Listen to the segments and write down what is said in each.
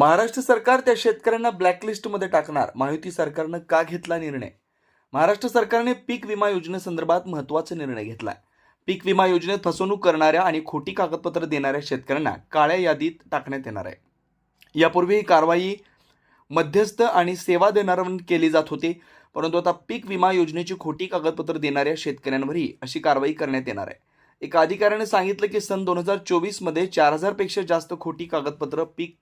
महाराष्ट्र सरकार त्या शेतकऱ्यांना ब्लॅकलिस्टमध्ये टाकणार. महायुती सरकारनं का घेतला निर्णय? महाराष्ट्र सरकारने पीक विमा योजनेसंदर्भात महत्त्वाचा निर्णय घेतला पीक विमा योजनेत फसवणूक करणाऱ्या आणि खोटी कागदपत्र देणाऱ्या शेतकऱ्यांना काळ्या यादीत टाकण्यात येणार आहे. यापूर्वी ही कारवाई मध्यस्थ आणि सेवा देणाऱ्यांवर केली जात होती परंतु आता पीक विमा योजनेची खोटी कागदपत्र देणाऱ्या शेतकऱ्यांवरही अशी कारवाई करण्यात येणार आहे. एका अधिकाऱ्याने सांगितलं की सन दोन हजार चोवीसमध्ये चार हजारपेक्षा जास्त खोटी कागदपत्र पीक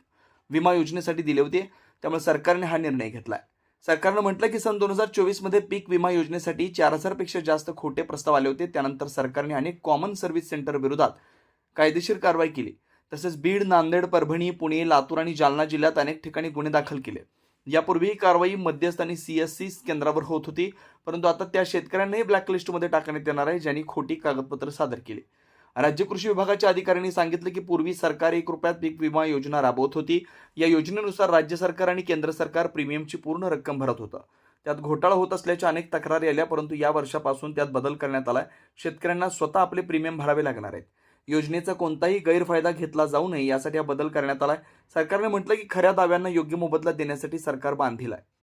विमा योजनेसाठी दिले होते. त्यामुळे सरकारने हा निर्णय घेतलाय. सरकारनं म्हटलं की सन दोन हजार चोवीसमध्ये पीक विमा योजनेसाठी चार हजारपेक्षा जास्त खोटे प्रस्ताव आले होते. त्यानंतर सरकारने अनेक कॉमन सर्व्हिस सेंटर विरोधात कायदेशीर कारवाई केली. तसेच बीड नांदेड परभणी पुणे लातूर आणि जालना जिल्ह्यात अनेक ठिकाणी गुन्हे दाखल केले. यापूर्वी ही कारवाई मध्यस्थ आणि सी एस सी केंद्रावर होत होती. परंतु आता त्या शेतकऱ्यांनाही ब्लॅकलिस्टमध्ये टाकण्यात येणार आहे ज्यांनी खोटी कागदपत्र सादर केली. राज्य कृषी विभागाच्या अधिकाऱ्यांनी सांगितलं की पूर्वी सरकार एक रुपयात पीक विमा योजना राबवत होती. या योजनेनुसार राज्य सरकार आणि केंद्र सरकार प्रीमियमची पूर्ण रक्कम भरत होतं. त्यात घोटाळा होत असल्याच्या अनेक तक्रारी आल्या परंतु या वर्षापासून त्यात बदल करण्यात आला शेतकऱ्यांना स्वतः आपले प्रीमियम भरावे लागणार आहेत. योजनेचा कोणताही गैरफायदा घेतला जाऊ नये यासाठी हा बदल करण्यात आलाय. सरकारने म्हटलं की खऱ्या दाव्यांना योग्य मोबदला देण्यासाठी सरकार बांधील आहे.